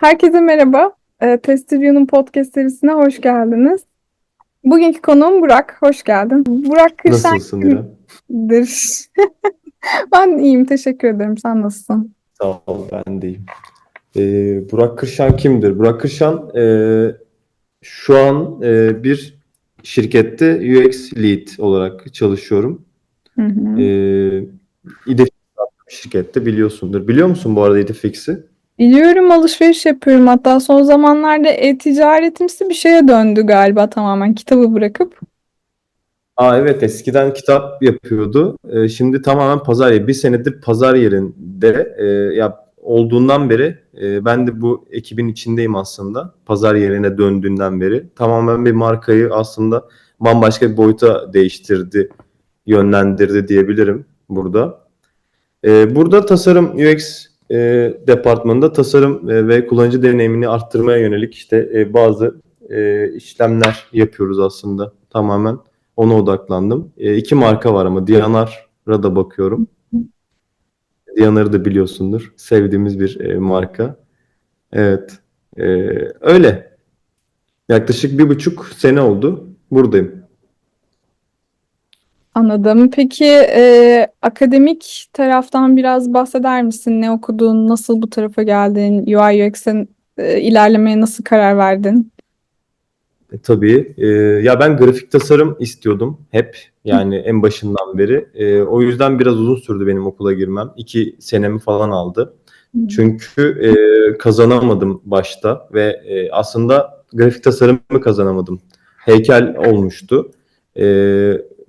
Herkese merhaba. E, Testüdyo'nun podcast serisine hoş geldiniz. Bugünkü konuğum Burak. Hoş geldin. Burak Kırşen Nasılsın kimdir? Ben iyiyim, teşekkür ederim. Sen nasılsın? Sağ ol, ben deyim. Ee, Burak Kırşan kimdir? Burak Kırşan e, şu an e, bir şirkette UX Lead olarak çalışıyorum. Hı hı. Ee, İdefix şirkette biliyorsundur. Biliyor musun bu arada İdefix'i? Biliyorum alışveriş yapıyorum. Hatta son zamanlarda e-ticaretimsi bir şeye döndü galiba tamamen kitabı bırakıp. Aa evet eskiden kitap yapıyordu. Ee, şimdi tamamen pazar yeri. Bir senedir pazar yerinde e, ya olduğundan beri e, ben de bu ekibin içindeyim aslında. Pazar yerine döndüğünden beri. Tamamen bir markayı aslında bambaşka bir boyuta değiştirdi, yönlendirdi diyebilirim burada. E, burada tasarım UX e, departmanında tasarım e, ve kullanıcı deneyimini arttırmaya yönelik işte e, bazı e, işlemler yapıyoruz aslında tamamen. Ona odaklandım. E, iki marka var ama Diyanar'a da bakıyorum. Diyanar'ı da biliyorsundur. Sevdiğimiz bir e, marka. Evet. E, öyle. Yaklaşık bir buçuk sene oldu. Buradayım. Anladım. Peki e, akademik taraftan biraz bahseder misin? Ne okudun? Nasıl bu tarafa geldin? UI UX'in e, ilerlemeye nasıl karar verdin? E, tabii. E, ya ben grafik tasarım istiyordum hep. Yani en başından beri. E, o yüzden biraz uzun sürdü benim okula girmem. İki senemi falan aldı. Çünkü e, kazanamadım başta ve e, aslında grafik tasarımı kazanamadım. Heykel olmuştu. E,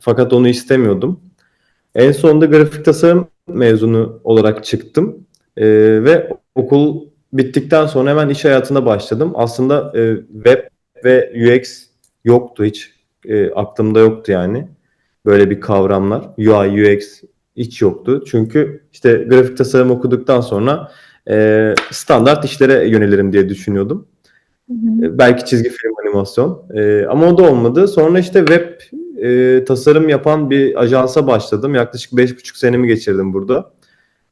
fakat onu istemiyordum. En sonunda grafik tasarım mezunu olarak çıktım. E, ve okul bittikten sonra hemen iş hayatına başladım. Aslında e, web ve UX yoktu hiç. E, aklımda yoktu yani. Böyle bir kavramlar. UI, UX hiç yoktu. Çünkü işte grafik tasarım okuduktan sonra e, standart işlere yönelirim diye düşünüyordum. Hı hı. E, belki çizgi film animasyon. E, ama o da olmadı. Sonra işte web e, tasarım yapan bir ajansa başladım. Yaklaşık 5,5 senemi geçirdim burada.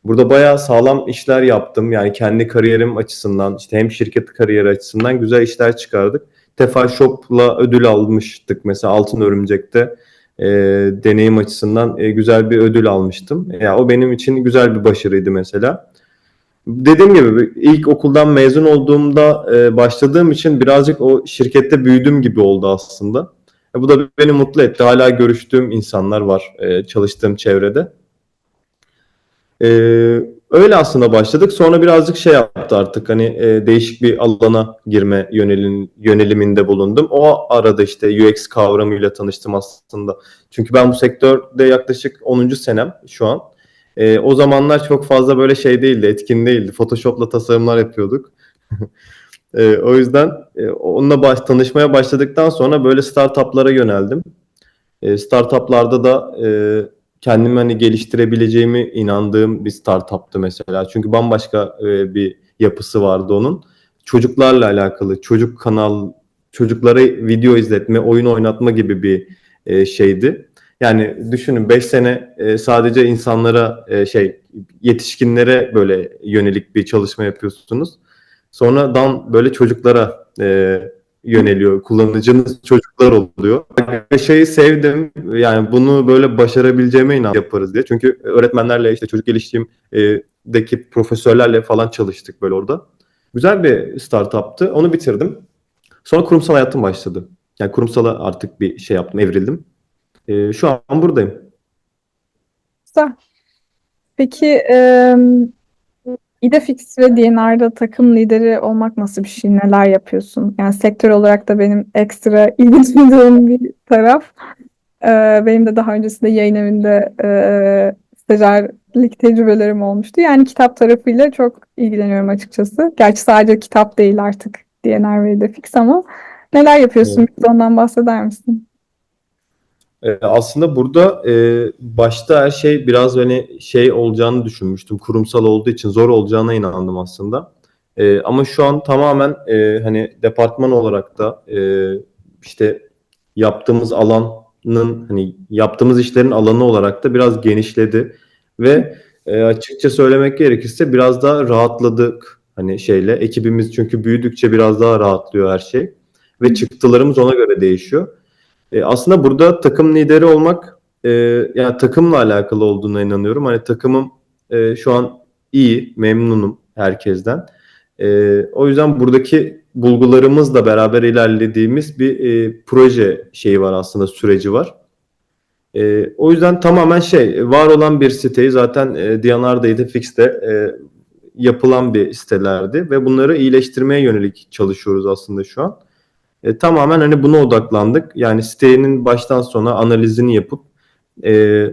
Burada bayağı sağlam işler yaptım. Yani kendi kariyerim açısından, işte hem şirket kariyeri açısından güzel işler çıkardık. Tefal Shop'la ödül almıştık mesela Altın Örümcek'te. E, deneyim açısından e, güzel bir ödül almıştım. Ya o benim için güzel bir başarıydı mesela. Dediğim gibi ilk okuldan mezun olduğumda e, başladığım için birazcık o şirkette büyüdüm gibi oldu aslında. E, bu da beni mutlu etti. Hala görüştüğüm insanlar var e, çalıştığım çevrede. E, öyle aslında başladık. Sonra birazcık şey yaptı artık hani e, değişik bir alana girme yönelin, yöneliminde bulundum. O arada işte UX kavramıyla tanıştım aslında. Çünkü ben bu sektörde yaklaşık 10. senem şu an. E, o zamanlar çok fazla böyle şey değildi, etkin değildi. Photoshop'la tasarımlar yapıyorduk. e, o yüzden e, onunla baş, tanışmaya başladıktan sonra böyle startuplara yöneldim. E, startuplarda da e, kendimi hani geliştirebileceğimi inandığım bir startuptı mesela. Çünkü bambaşka e, bir yapısı vardı onun. Çocuklarla alakalı, çocuk kanal, çocuklara video izletme, oyun oynatma gibi bir e, şeydi. Yani düşünün 5 sene e, sadece insanlara e, şey yetişkinlere böyle yönelik bir çalışma yapıyorsunuz. Sonradan böyle çocuklara e, yöneliyor. Kullanıcınız çocuklar oluyor. Şeyi sevdim. Yani bunu böyle başarabileceğime inan yaparız diye. Çünkü öğretmenlerle işte çocuk geliştiğimdeki profesörlerle falan çalıştık böyle orada. Güzel bir startuptı. Onu bitirdim. Sonra kurumsal hayatım başladı. Yani kurumsala artık bir şey yaptım, evrildim. Ee, şu an buradayım. Peki e, İdefix ve DNR'da takım lideri olmak nasıl bir şey? Neler yapıyorsun? Yani sektör olarak da benim ekstra ilgi duyduğum bir taraf. E, benim de daha öncesinde yayın evinde e, stajyerlik tecrübelerim olmuştu. Yani kitap tarafıyla çok ilgileniyorum açıkçası. Gerçi sadece kitap değil artık DNR ve İdefix ama neler yapıyorsun? Evet. Ondan bahseder misin? Ee, aslında burada e, başta her şey biraz hani şey olacağını düşünmüştüm. Kurumsal olduğu için zor olacağına inandım aslında. E, ama şu an tamamen e, hani departman olarak da e, işte yaptığımız alanın hani yaptığımız işlerin alanı olarak da biraz genişledi ve e, açıkça söylemek gerekirse biraz daha rahatladık Hani şeyle ekibimiz çünkü büyüdükçe biraz daha rahatlıyor her şey ve çıktılarımız ona göre değişiyor. E, aslında burada takım lideri olmak e, yani takımla alakalı olduğuna inanıyorum. Hani takımım e, şu an iyi, memnunum herkesten. E, o yüzden buradaki bulgularımızla beraber ilerlediğimiz bir e, proje şeyi var aslında süreci var. E, o yüzden tamamen şey var olan bir siteyi zaten e, Diyanar'da Idefix'te e, yapılan bir sitelerdi ve bunları iyileştirmeye yönelik çalışıyoruz aslında şu an. E, tamamen hani buna odaklandık. Yani sitenin baştan sona analizini yapıp e,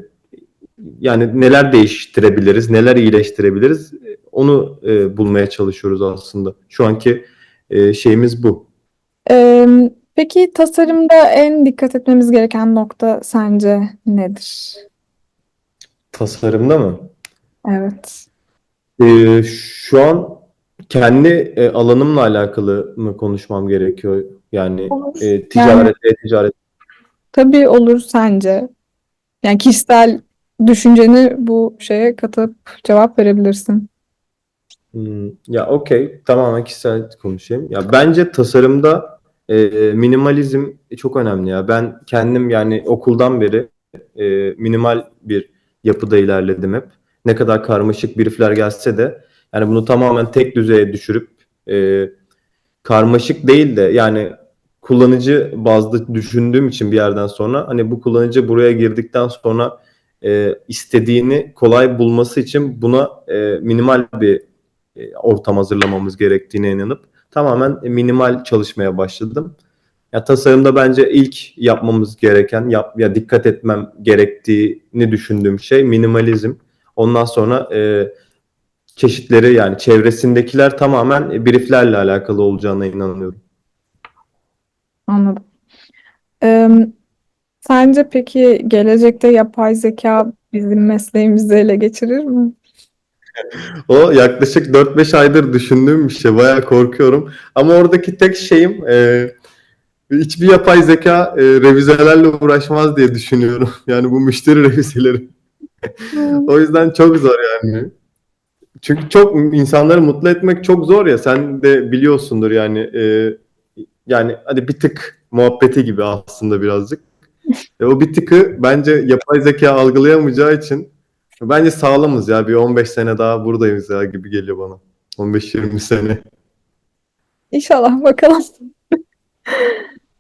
yani neler değiştirebiliriz, neler iyileştirebiliriz e, onu e, bulmaya çalışıyoruz aslında. Şu anki e, şeyimiz bu. Ee, peki tasarımda en dikkat etmemiz gereken nokta sence nedir? Tasarımda mı? Evet. E, şu an kendi e, alanımla alakalı mı konuşmam gerekiyor? Yani Olur. e, ticaret, e-ticaret. Tabii olur sence. Yani kişisel düşünceni bu şeye katıp cevap verebilirsin. Hmm, ya okey tamamen kişisel konuşayım. Ya bence tasarımda e, minimalizm çok önemli ya. Ben kendim yani okuldan beri e, minimal bir yapıda ilerledim hep. Ne kadar karmaşık briefler gelse de yani bunu tamamen tek düzeye düşürüp e, karmaşık değil de yani kullanıcı bazlı düşündüğüm için bir yerden sonra hani bu kullanıcı buraya girdikten sonra e, istediğini kolay bulması için buna e, minimal bir e, ortam hazırlamamız gerektiğine inanıp tamamen minimal çalışmaya başladım. Ya tasarımda bence ilk yapmamız gereken, yap, ya dikkat etmem gerektiğini düşündüğüm şey minimalizm. Ondan sonra e, çeşitleri yani çevresindekiler tamamen brieflerle alakalı olacağına inanıyorum. Anladım. Ee, sence peki gelecekte yapay zeka bizim mesleğimizi ele geçirir mi? O yaklaşık 4-5 aydır düşündüğüm bir şey. Bayağı korkuyorum. Ama oradaki tek şeyim e, hiçbir yapay zeka e, revizelerle uğraşmaz diye düşünüyorum. Yani bu müşteri revizeleri. O yüzden çok zor yani. Çünkü çok insanları mutlu etmek çok zor ya. Sen de biliyorsundur yani. e, yani hadi bir tık muhabbeti gibi aslında birazcık. E, o bir tıkı bence yapay zeka algılayamayacağı için bence sağlamız ya. Bir 15 sene daha buradayız ya gibi geliyor bana. 15-20 sene. İnşallah bakalım.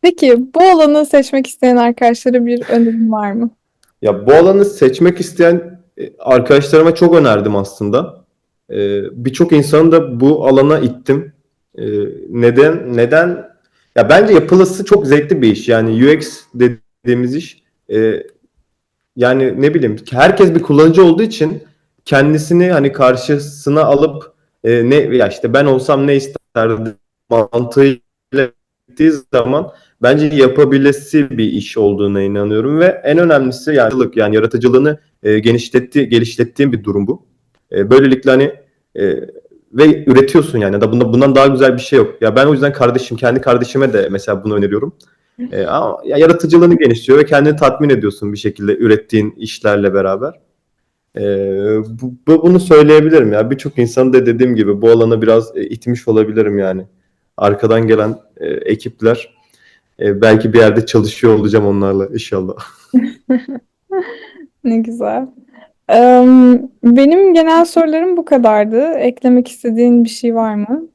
Peki bu alanı seçmek isteyen arkadaşlara bir önerim var mı? Ya bu alanı seçmek isteyen e, arkadaşlarıma çok önerdim aslında. Ee, Birçok insanı da bu alana ittim. Ee, neden? Neden? Ya bence yapılısı çok zevkli bir iş. Yani UX dediğimiz iş. e, yani ne bileyim herkes bir kullanıcı olduğu için kendisini hani karşısına alıp e, ne ya işte ben olsam ne isterdim mantığıyla gittiği zaman bence yapabilesi bir iş olduğuna inanıyorum ve en önemlisi yani yani yaratıcılığını e, genişletti geliştirdiğim bir durum bu. E, böylelikle hani e, ve üretiyorsun yani da bundan, bundan daha güzel bir şey yok. Ya ben o yüzden kardeşim kendi kardeşime de mesela bunu öneriyorum. E, ama ya yaratıcılığını genişliyor ve kendini tatmin ediyorsun bir şekilde ürettiğin işlerle beraber. E, bu, bu- bunu söyleyebilirim ya. Birçok insan da dediğim gibi bu alana biraz e, itmiş olabilirim yani. Arkadan gelen e, ekipler e, belki bir yerde çalışıyor olacağım onlarla inşallah. Ne güzel. Ee, benim genel sorularım bu kadardı. Eklemek istediğin bir şey var mı?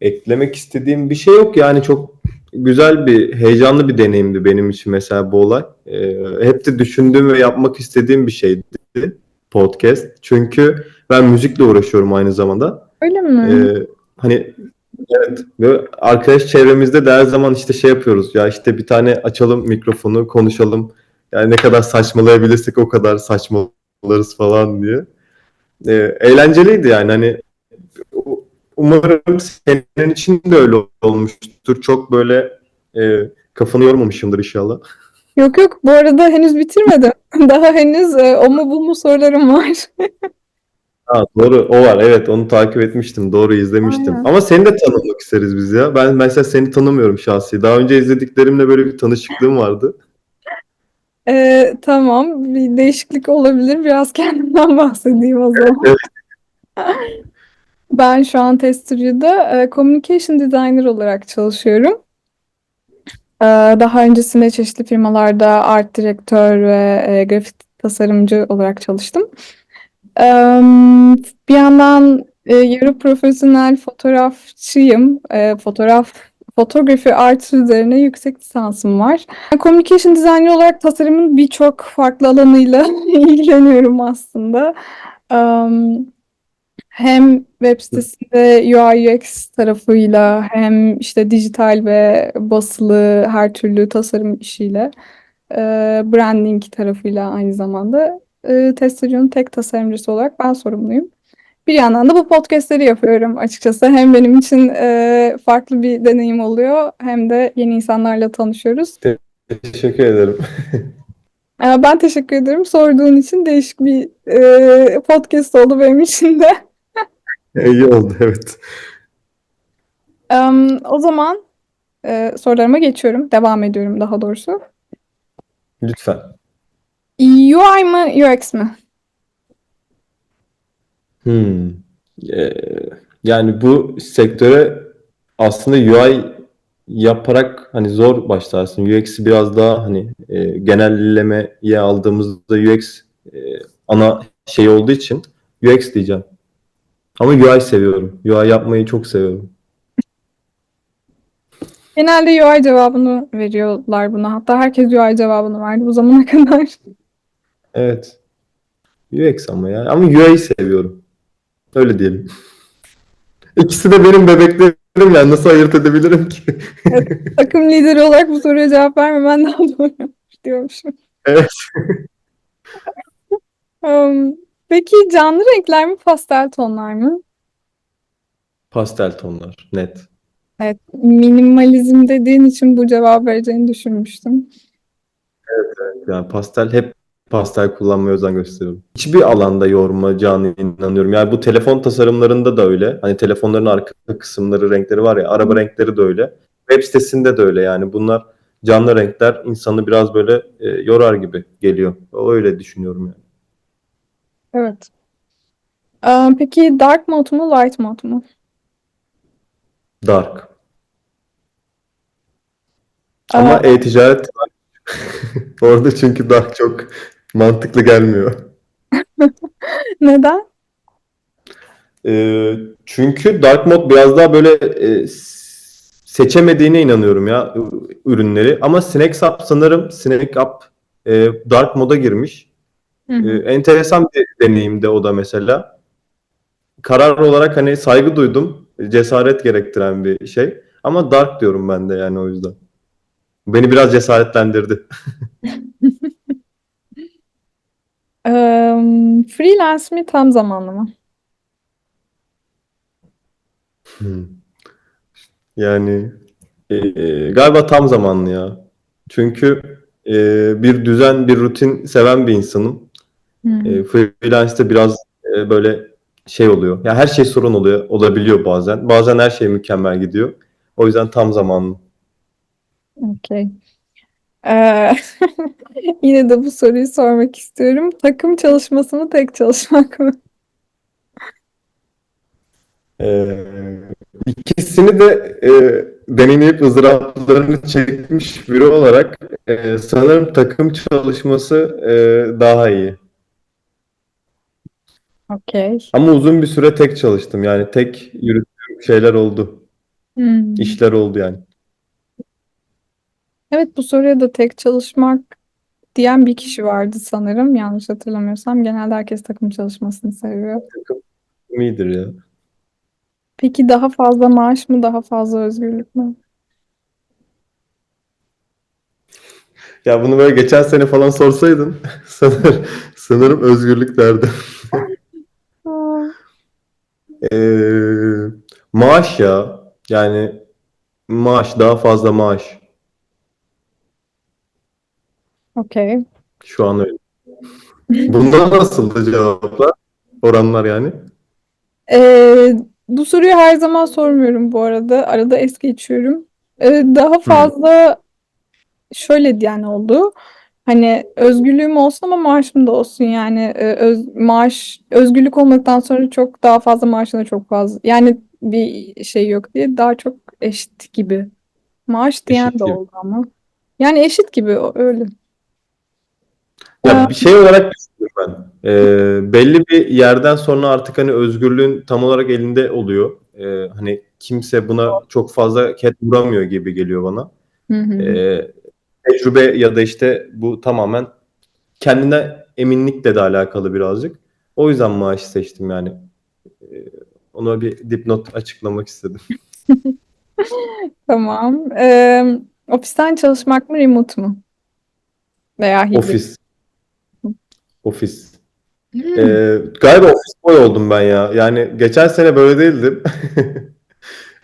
Eklemek istediğim bir şey yok yani çok güzel bir heyecanlı bir deneyimdi benim için mesela bu olay. E, hep de düşündüğüm ve yapmak istediğim bir şeydi podcast. Çünkü ben müzikle uğraşıyorum aynı zamanda. Öyle mi? Ee, hani evet ve arkadaş çevremizde de her zaman işte şey yapıyoruz ya işte bir tane açalım mikrofonu konuşalım yani ne kadar saçmalayabilirsek o kadar saçmalarız falan diye. Ee, eğlenceliydi yani hani umarım senin için de öyle olmuştur. Çok böyle e, kafanı yormamışımdır inşallah. Yok yok bu arada henüz bitirmedim. Daha henüz e, o mu bu mu sorularım var. Ha, doğru o var evet onu takip etmiştim doğru izlemiştim Aynen. ama seni de tanımak isteriz biz ya ben mesela seni tanımıyorum şahsi daha önce izlediklerimle böyle bir tanışıklığım vardı Ee, tamam bir değişiklik olabilir. Biraz kendimden bahsedeyim o zaman. Evet. Ben şu an Test Studio'da e, Communication Designer olarak çalışıyorum. E, Daha öncesinde çeşitli firmalarda art direktör ve e, grafik tasarımcı olarak çalıştım. E, Bir yandan e, yarı profesyonel fotoğrafçıyım. E, Fotoğraf, fotoğrafi art üzerine yüksek lisansım var. Communication designer olarak tasarımın birçok farklı alanıyla ilgileniyorum aslında. Em, Hem web sitesinde UI UX tarafıyla hem işte dijital ve basılı her türlü tasarım işiyle e, branding tarafıyla aynı zamanda e, Test Studio'nun tek tasarımcısı olarak ben sorumluyum. Bir yandan da bu podcastleri yapıyorum açıkçası. Hem benim için e, farklı bir deneyim oluyor hem de yeni insanlarla tanışıyoruz. Teşekkür ederim. E, Ben teşekkür ederim. Sorduğun için değişik bir e, podcast oldu benim için de. İyi oldu evet. Em, o zaman e, sorularıma geçiyorum. Devam ediyorum daha doğrusu. Lütfen. UI mı UX mi? Hmm. Ee, yani bu sektöre aslında UI yaparak hani zor başlarsın. UX'i biraz daha hani e, genellemeye aldığımızda UX e, ana şey olduğu için UX diyeceğim. Ama UI seviyorum. UI yapmayı çok seviyorum. Genelde UI cevabını veriyorlar buna. Hatta herkes UI cevabını verdi bu zamana kadar. Evet. UX ama ya. Ama UI'yi seviyorum. Öyle diyelim. İkisi de benim bebeklerim yani nasıl ayırt edebilirim ki? Takım lideri olarak bu soruya cevap vermemen daha doğru diyormuşum. Evet. Em, peki canlı renkler mi pastel tonlar mı? Pastel tonlar. Net. Evet, minimalizm dediğin için bu cevap vereceğini düşünmüştüm. Yani pastel hep pastel kullanmaya özen gösteriyorum. Hiçbir alanda yormayacağını inanıyorum. Yani bu telefon tasarımlarında da öyle. Hani telefonların arka kısımları, renkleri var ya, araba renkleri de öyle. Web sitesinde de öyle yani. Bunlar canlı renkler insanı biraz böyle e, yorar gibi geliyor. Öyle düşünüyorum yani. Evet. Em, peki dark mode mu, light mode mu? Dark. Ama Aa, e-ticaret orada çünkü dark çok mantıklı gelmiyor. neden? Ee, çünkü dark mode biraz daha böyle e, seçemediğine inanıyorum ya ürünleri. Ama Snacks Up sanırım Snake Up e, dark moda girmiş. Hı hı. E, enteresan bir deneyimdi o da mesela. Karar olarak hani saygı duydum. Cesaret gerektiren bir şey. Ama dark diyorum ben de yani o yüzden. Beni biraz cesaretlendirdi. Em, freelance mi, tam zamanlı mı? Hmm. Yani e, e, galiba tam zamanlı ya. Çünkü e, bir düzen, bir rutin seven bir insanım. Hı hı. E, freelance'de biraz e, böyle şey oluyor. Ya her şey sorun oluyor, olabiliyor bazen. Bazen her şey mükemmel gidiyor. O yüzden tam zamanlı. Okey. Ee, yine de bu soruyu sormak istiyorum. Takım çalışması mı, tek çalışmak mı? E, ikisini de e, deneyimleyip ızdıraplarını çekmiş biri olarak e, sanırım takım çalışması e, daha iyi. Okey. Ama uzun bir süre tek çalıştım. Yani tek yürüttüğüm şeyler oldu. Hmm. İşler oldu yani. Evet bu soruya da tek çalışmak diyen bir kişi vardı sanırım. Yanlış hatırlamıyorsam. Genelde herkes takım çalışmasını seviyor. İyidir ya. Peki daha fazla maaş mı, daha fazla özgürlük mü? Ya bunu böyle geçen sene falan sorsaydın sanırım, sanırım özgürlük derdim. Ee, maaş ya. Yani maaş, daha fazla maaş. Okey. Şu an öyle. Bunda nasıldı cevaplar? Oranlar yani. Ee, bu soruyu her zaman sormuyorum bu arada. Arada es geçiyorum. Ee, daha fazla şöyle diyen oldu. Hani özgürlüğüm olsun ama maaşım da olsun yani e, öz, maaş özgürlük olmaktan sonra çok daha fazla maaşın da çok fazla yani bir şey yok diye daha çok eşit gibi. Maaş diyen Eşit de gibi. oldu ama. Yani eşit gibi öyle. Ya bir şey olarak düşünüyorum ben. Ee, belli bir yerden sonra artık hani özgürlüğün tam olarak elinde oluyor. Ee, hani kimse buna çok fazla ket vuramıyor gibi geliyor bana. Hı hı. Ee, tecrübe ya da işte bu tamamen kendine eminlikle de alakalı birazcık. O yüzden maaşı seçtim yani. Ee, ona bir dipnot açıklamak istedim. Tamam. Ee, ofisten çalışmak mı remote mu? Veya hibrit? Ofis. Ofis. Ee, galiba ofis boy oldum ben ya. Yani geçen sene böyle değildim.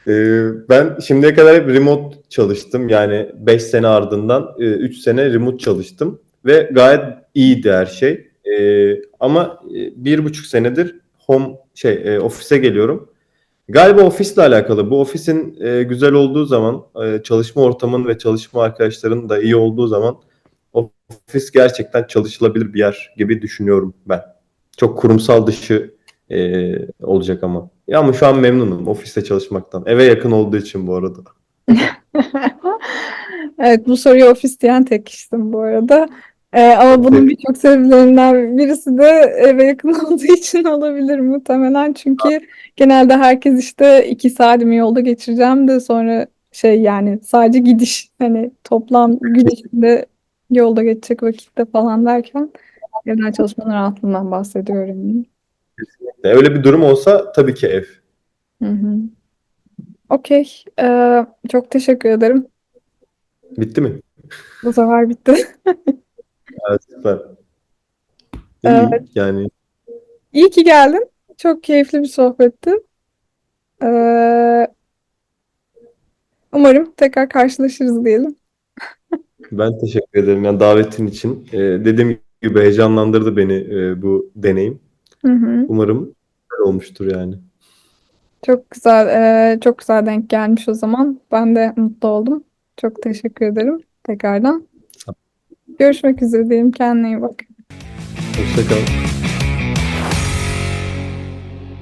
Ee, ben şimdiye kadar hep remote çalıştım. Yani 5 sene ardından 3 sene remote çalıştım. Ve gayet iyiydi her şey. Ee, ama e, bir buçuk senedir home şey e, ofise geliyorum. Galiba ofisle alakalı. Bu ofisin e, güzel olduğu zaman, e, çalışma ortamın ve çalışma arkadaşların da iyi olduğu zaman ofis gerçekten çalışılabilir bir yer gibi düşünüyorum ben. Çok kurumsal dışı e, olacak ama. Ya ama şu an memnunum ofiste çalışmaktan. Eve yakın olduğu için bu arada. Evet bu soruyu ofis diyen tek kişisin bu arada. Ee, ama bunun birçok sebeplerinden birisi de eve yakın olduğu için olabilir muhtemelen. Çünkü genelde herkes işte iki saatimi yolda geçireceğim de sonra şey yani sadece gidiş hani toplam gün içinde yolda geçecek vakitte falan derken evden çalışmanın rahatlığından bahsediyorum. Öyle bir durum olsa tabii ki ev. Hı hı. Okey. Ee, çok teşekkür ederim. Bitti mi? Bu sefer bitti. Evet, süper. Evet. İyi, yani İyi ki geldin. Çok keyifli bir sohbetti. Ee, umarım tekrar karşılaşırız diyelim. Ben teşekkür ederim yani davetin için. E, dediğim gibi heyecanlandırdı beni e, bu deneyim. Hı hı. Umarım güzel olmuştur yani. Çok güzel, ee, çok güzel denk gelmiş o zaman. Ben de mutlu oldum. Çok teşekkür ederim tekrardan. Görüşmek üzere diyelim. Kendine iyi bak. Hoşça kal.